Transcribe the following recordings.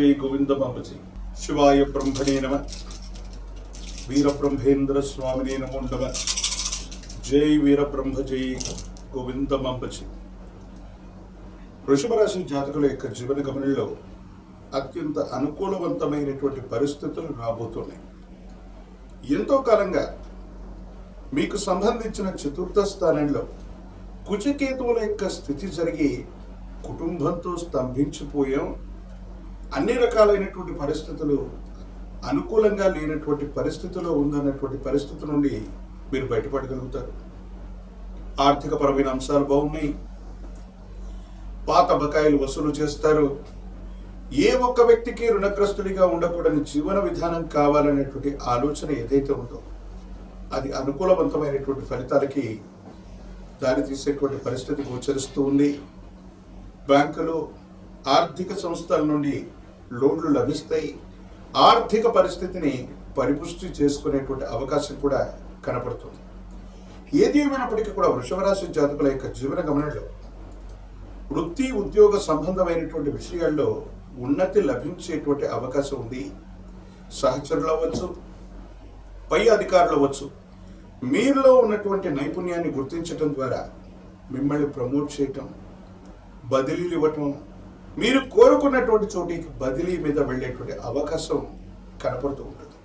శ్రీ గోవింద శివాయ బ్రహ్మణే నమ. వీరబ్రహ్మేంద్ర స్వామినే నమో నమ. జై వీరబ్రహ్మ జై గోవింద బాబజీ. వృషభ రాశి జాతకుల యొక్క జీవన గమనంలో అత్యంత అనుకూలవంతమైనటువంటి పరిస్థితులు రాబోతున్నాయి. ఎంతో కాలంగా మీకు సంబంధించిన చతుర్థ స్థానంలో కుచకేతువుల యొక్క స్థితి జరిగి కుటుంబంతో స్తంభించిపోయాం. అన్ని రకాలైనటువంటి పరిస్థితులు అనుకూలంగా లేనటువంటి పరిస్థితిలో ఉందన్నటువంటి పరిస్థితి నుండి మీరు బయటపడగలుగుతారు. ఆర్థికపరమైన అంశాలు బాగున్నాయి. పాత బకాయిలు వసూలు చేస్తారు. ఏ ఒక్క వ్యక్తికి రుణగ్రస్తుడిగా ఉండకూడని జీవన విధానం కావాలనేటువంటి ఆలోచన ఏదైతే ఉందో అది అనుకూలవంతమైనటువంటి ఫలితాలకి దారితీసేటువంటి పరిస్థితి గోచరిస్తూ ఉంది. బ్యాంకులు ఆర్థిక సంస్థల నుండి లోన్లు లభిస్తాయి. ఆర్థిక పరిస్థితిని పరిపుష్టి చేసుకునేటువంటి అవకాశం కూడా కనపడుతుంది. ఏది ఏమైనప్పటికీ కూడా వృషభరాశి జాతకుల యొక్క జీవన గమనంలో వృత్తి ఉద్యోగ సంబంధమైనటువంటి విషయాల్లో ఉన్నతి లభించేటువంటి అవకాశం ఉంది. సహచరులు అవ్వచ్చు పై అధికారులు అవ్వచ్చు. మీరులో ఉన్నటువంటి నైపుణ్యాన్ని గుర్తించడం ద్వారా మిమ్మల్ని ప్రమోట్ చేయటం బదిలీలు ఇవ్వటం మీరు కోరుకున్నటువంటి చోటికి బదిలీ మీద వెళ్ళేటువంటి అవకాశం కనపడుతూ ఉంటుంది.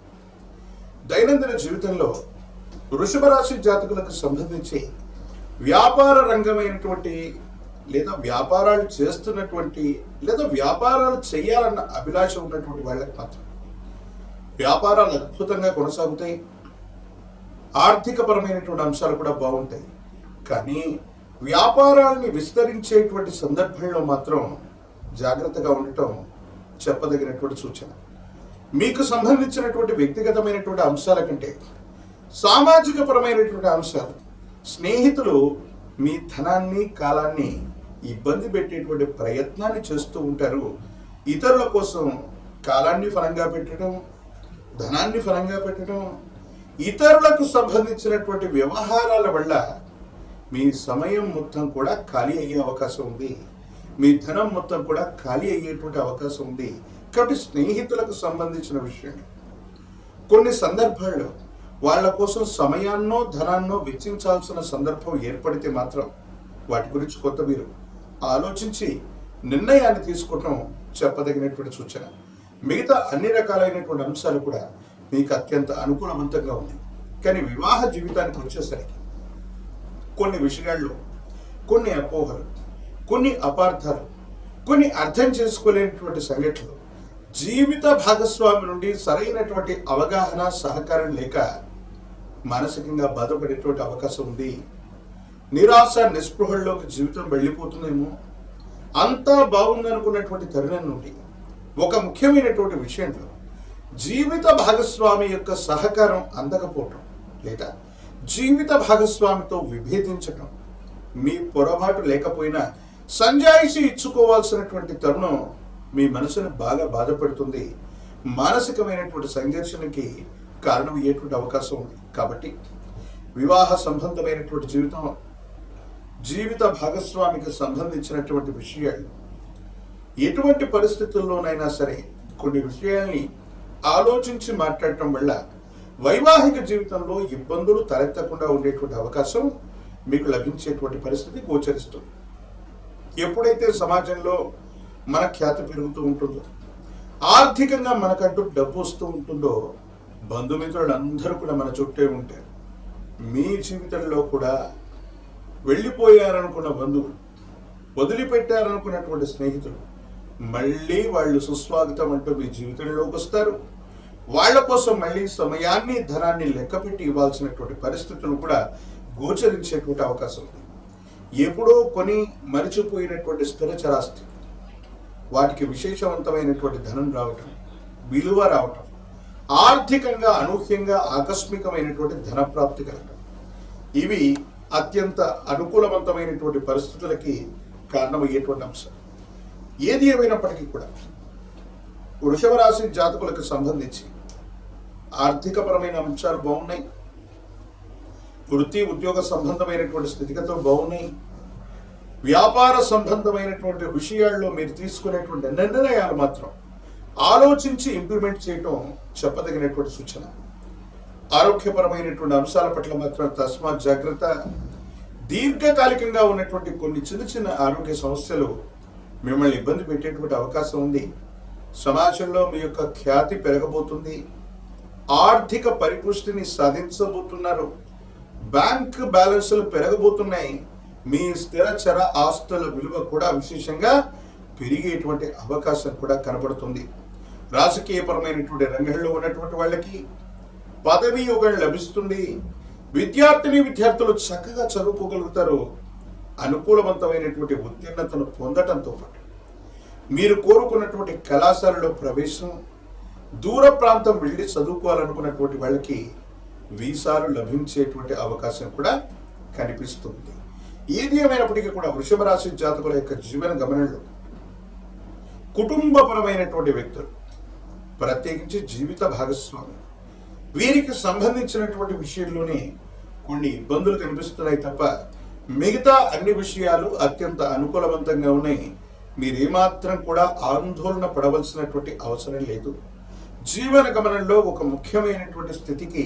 దైనందిన జీవితంలో వృషభ రాశి జాతకులకు సంబంధించి వ్యాపార రంగమైనటువంటి లేదా వ్యాపారాలు చేస్తున్నటువంటి లేదా వ్యాపారాలు చేయాలన్న అభిలాష ఉన్నటువంటి వాళ్ళకి మాత్రం వ్యాపారాలు అద్భుతంగా కొనసాగుతాయి. ఆర్థికపరమైనటువంటి అంశాలు కూడా బాగుంటాయి. కానీ వ్యాపారాల్ని విస్తరించేటువంటి సందర్భంలో మాత్రం జాగ్రత్తగా ఉండటం చెప్పదగినటువంటి సూచన. మీకు సంబంధించినటువంటి వ్యక్తిగతమైనటువంటి అంశాల కంటే సామాజిక పరమైనటువంటి అంశాలు స్నేహితులు మీ ధనాన్ని కాలాన్ని ఇబ్బంది పెట్టేటువంటి ప్రయత్నాన్ని చేస్తూ ఉంటారు. ఇతరుల కోసం కాలాన్ని ఫలంగా పెట్టడం ధనాన్ని ఫలంగా పెట్టడం ఇతరులకు సంబంధించినటువంటి వ్యవహారాల వల్ల మీ సమయం మొత్తం కూడా ఖాళీ అయ్యే అవకాశం ఉంది. మీ ధనం మొత్తం కూడా ఖాళీ అయ్యేటువంటి అవకాశం ఉంది. కాబట్టి స్నేహితులకు సంబంధించిన విషయం. కొన్ని సందర్భాల్లో వాళ్ళ కోసం సమయాన్నో ధనాన్నో వెచ్చించాల్సిన సందర్భం ఏర్పడితే మాత్రం వాటి గురించి కొత్త మీరు ఆలోచించి నిర్ణయాన్ని తీసుకోవటం చెప్పదగినటువంటి సూచన. మిగతా అన్ని రకాలైనటువంటి అంశాలు కూడా మీకు అత్యంత అనుకూలవంతంగా ఉన్నాయి. కానీ వివాహ జీవితానికి వచ్చేసరికి కొన్ని విషయాల్లో కొన్ని అపోహలు. కొన్ని అపార్థాలు కొన్ని అర్థం చేసుకోలేనటువంటి సంఘటనలు జీవిత భాగస్వామి నుండి సరైనటువంటి అవగాహన సహకారం లేక మానసికంగా బాధపడేటువంటి అవకాశం ఉంది. నిరాశ నిస్పృహల్లోకి జీవితం వెళ్ళిపోతుందేమో? అంతా బాగుందనుకున్నటువంటి తరుణం నుండి ఒక ముఖ్యమైనటువంటి విషయంలో జీవిత భాగస్వామి యొక్క సహకారం అందకపోవటం లేదా జీవిత భాగస్వామితో విభేదించటం మీ పొరపాటు లేకపోయినా సంజాయిషి ఇచ్చుకోవాల్సినటువంటి తరుణం మీ మనసును బాగా బాధపడుతుంది. మానసికమైనటువంటి సంఘర్షణకి కారణమయ్యేటువంటి అవకాశం ఉంది. కాబట్టి వివాహ సంబంధమైనటువంటి జీవితం జీవిత భాగస్వామికి సంబంధించినటువంటి విషయాలు ఎటువంటి పరిస్థితుల్లోనైనా సరే కొన్ని విషయాల్ని ఆలోచించి మాట్లాడటం వల్ల వైవాహిక జీవితంలో ఇబ్బందులు తలెత్తకుండా ఉండేటువంటి అవకాశం మీకు లభించేటువంటి పరిస్థితి గోచరిస్తుంది. ఎప్పుడైతే సమాజంలో మన ఖ్యాతి పెరుగుతూ ఉంటుందో ఆర్థికంగా మనకంటూ డబ్బు వస్తూ ఉంటుందో బంధుమిత్రులు అందరూ కూడా మన చుట్టే ఉంటారు మీ జీవితంలో కూడా వెళ్ళిపోయారనుకున్న బంధువులు వదిలిపెట్టారనుకున్నటువంటి స్నేహితులు మళ్ళీ వాళ్ళు సుస్వాగతం అంటూ మీ జీవితంలోకి వస్తారు. వాళ్ళ కోసం మళ్ళీ సమయాన్ని ధనాన్ని లెక్కపెట్టి ఇవ్వాల్సినటువంటి పరిస్థితులు కూడా గోచరించేటువంటి అవకాశం ఉంది. ఎప్పుడో కొని మరిచిపోయినటువంటి స్థిర చరాస్తి. వాటికి విశేషవంతమైనటువంటి ధనం రావటం విలువ రావటం ఆర్థికంగా అనూహ్యంగా ఆకస్మికమైనటువంటి ధనప్రాప్తి కలగటం. ఇవి అత్యంత అనుకూలవంతమైనటువంటి పరిస్థితులకి కారణమయ్యేటువంటి అంశం. ఏది ఏమైనప్పటికీ కూడా వృషభ రాశి జాతకులకు సంబంధించి ఆర్థికపరమైన అంశాలు బాగున్నాయి. వృత్తి ఉద్యోగ సంబంధమైనటువంటి స్థితిగతులు బాగున్నాయి వ్యాపార సంబంధమైనటువంటి విషయాల్లో మీరు తీసుకునేటువంటి నిర్ణయాలు మాత్రం ఆలోచించి ఇంప్లిమెంట్ చేయటం చెప్పదగినటువంటి సూచన. ఆరోగ్యపరమైనటువంటి అంశాల పట్ల మాత్రం తస్మాత్ జాగ్రత్త. దీర్ఘకాలికంగా ఉన్నటువంటి కొన్ని చిన్న చిన్న ఆరోగ్య సమస్యలు మిమ్మల్ని ఇబ్బంది పెట్టేటువంటి అవకాశం ఉంది. సమాజంలో మీ యొక్క ఖ్యాతి పెరగబోతుంది. ఆర్థిక పరిపుష్టిని సాధించబోతున్నారు. బ్యాంక్ బ్యాలెన్సులు పెరగబోతున్నాయి. మీ స్థిరచర ఆస్తుల విలువ కూడా విశేషంగా పెరిగేటువంటి అవకాశం కూడా కనబడుతుంది. రాజకీయపరమైనటువంటి రంగంలో ఉన్నటువంటి వాళ్ళకి పదవి యోగం లభిస్తుంది. విద్యార్థిని విద్యార్థులు చక్కగా చదువుకోగలుగుతారు. అనుకూలవంతమైనటువంటి ఉత్తీర్ణతను పొందటంతో పాటు మీరు కోరుకున్నటువంటి కళాశాలలో ప్రవేశం దూర ప్రాంతం వెళ్ళి చదువుకోవాలనుకున్నటువంటి వాళ్ళకి వీసాలు లభించేటువంటి అవకాశం కూడా కనిపిస్తుంది. ఏది ఏమైనప్పటికీ కూడా వృషభ రాశి జాతకుల యొక్క జీవన గమనంలో కుటుంబపరమైనటువంటి వ్యక్తులు ప్రత్యేకించి జీవిత భాగస్వామి వీరికి సంబంధించినటువంటి విషయంలోనే కొన్ని ఇబ్బందులు కనిపిస్తున్నాయి తప్ప మిగతా అన్ని విషయాలు అత్యంత అనుకూలవంతంగా ఉన్నాయి. మీరేమాత్రం కూడా ఆందోళన పడవలసినటువంటి అవసరం లేదు. జీవన గమనంలో ఒక ముఖ్యమైనటువంటి స్థితికి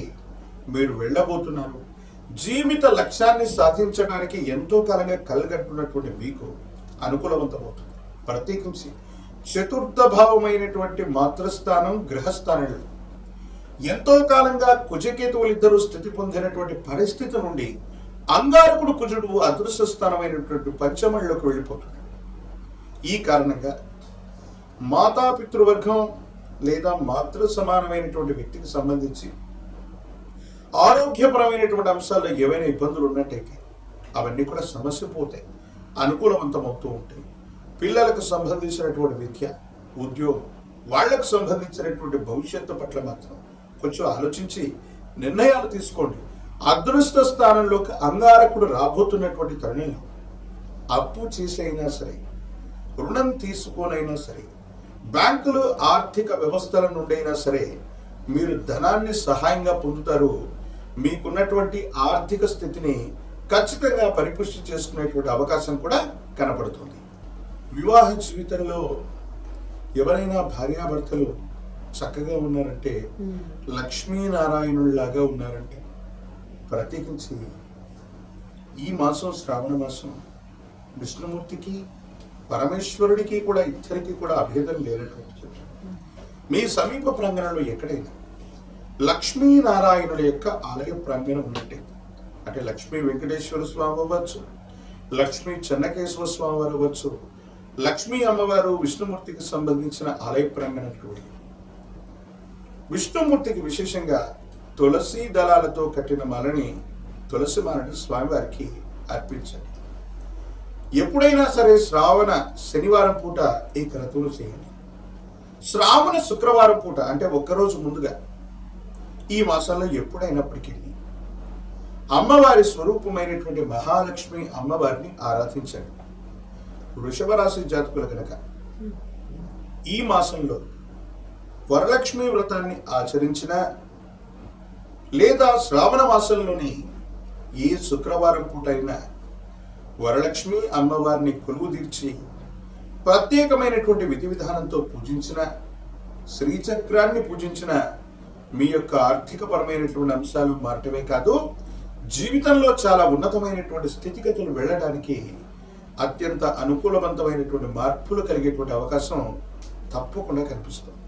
మీరు వెళ్ళబోతున్నారు. జీవిత లక్ష్యాన్ని సాధించడానికి ఎంతో కాలంగా కలగట్టున్నటువంటి మీకు అనుకూలవంతమవుతుంది. ప్రత్యేకించి చతుర్థ భావమైనటువంటి మాతృస్థానం గ్రహస్థానంలో ఎంతో కాలంగా కుజకేతువులు ఇద్దరు స్థితి పొందినటువంటి పరిస్థితి నుండి అంగారకుడు కుజుడు అదృశ్య స్థానమైనటువంటి పంచమంలోకి వెళ్ళిపోతున్నాడు. ఈ కారణంగా మాతాపితృవర్గం లేదా మాతృ సమానమైనటువంటి వ్యక్తికి సంబంధించి ఆరోగ్యపరమైనటువంటి అంశాల్లో ఏవైనా ఇబ్బందులు ఉన్నట్టయితే అవన్నీ కూడా సమస్య పోతాయి. అనుకూలవంతమవుతూ ఉంటాయి. పిల్లలకు సంబంధించినటువంటి విద్య ఉద్యోగం వాళ్ళకు సంబంధించినటువంటి భవిష్యత్తు పట్ల మాత్రం కొంచెం ఆలోచించి నిర్ణయాలు తీసుకోండి. అదృష్ట స్థానంలోకి అంగారకుడు రాబోతున్నటువంటి తరుణంలో అప్పు చేసైనా సరే రుణం తీసుకోనైనా సరే బ్యాంకులు ఆర్థిక వ్యవస్థల నుండైనా సరే మీరు ధనాన్ని సహాయంగా పొందుతారు. మీకున్నటువంటి ఆర్థిక స్థితిని ఖచ్చితంగా పరిపుష్టి చేసుకునేటువంటి అవకాశం కూడా కనపడుతుంది. వివాహ జీవితంలో ఎవరైనా భార్యాభర్తలు చక్కగా ఉన్నారంటే లక్ష్మీనారాయణుల్లాగా ఉన్నారంటే ప్రత్యేకించి ఈ మాసం శ్రావణ మాసం విష్ణుమూర్తికి పరమేశ్వరుడికి కూడా ఇద్దరికి కూడా అభేదం లేనటువంటి. మీ సమీప ప్రాంగణంలో ఎక్కడైనా లక్ష్మీనారాయణుడి యొక్క ఆలయ ప్రాంగణం ఉన్నట్టే. అంటే లక్ష్మీ వెంకటేశ్వర స్వామి అవ్వచ్చు లక్ష్మీ చెన్నకేశ్వర స్వామి వారు అవ్వచ్చు లక్ష్మీ అమ్మవారు విష్ణుమూర్తికి సంబంధించిన ఆలయ ప్రాంగణం విష్ణుమూర్తికి విశేషంగా తులసి దళాలతో కట్టిన మాలని తులసి మాలని స్వామివారికి అర్పించండి. ఎప్పుడైనా సరే శ్రావణ శనివారం పూట ఈ క్రతువులు చేయండి. శ్రావణ శుక్రవారం పూట అంటే ఒక్కరోజు ముందుగా ఈ మాసంలో ఎప్పుడైనప్పటికీ అమ్మవారి స్వరూపమైనటువంటి మహాలక్ష్మి అమ్మవారిని ఆరాధించండి. వృషభ రాశి కనుక ఈ మాసంలో వరలక్ష్మి వ్రతాన్ని ఆచరించిన లేదా శ్రావణ మాసంలోని ఏ శుక్రవారం పూట అయినా వరలక్ష్మి అమ్మవారిని కొలువు తీర్చి ప్రత్యేకమైనటువంటి విధి విధానంతో పూజించిన శ్రీచక్రాన్ని పూజించిన మీ యొక్క ఆర్థికపరమైనటువంటి అంశాలు మారటమే కాదు జీవితంలో చాలా ఉన్నతమైనటువంటి స్థితిగతులు వెళ్ళడానికి అత్యంత అనుకూలవంతమైనటువంటి మార్పులు కలిగేటువంటి అవకాశం తప్పకుండా కనిపిస్తుంది.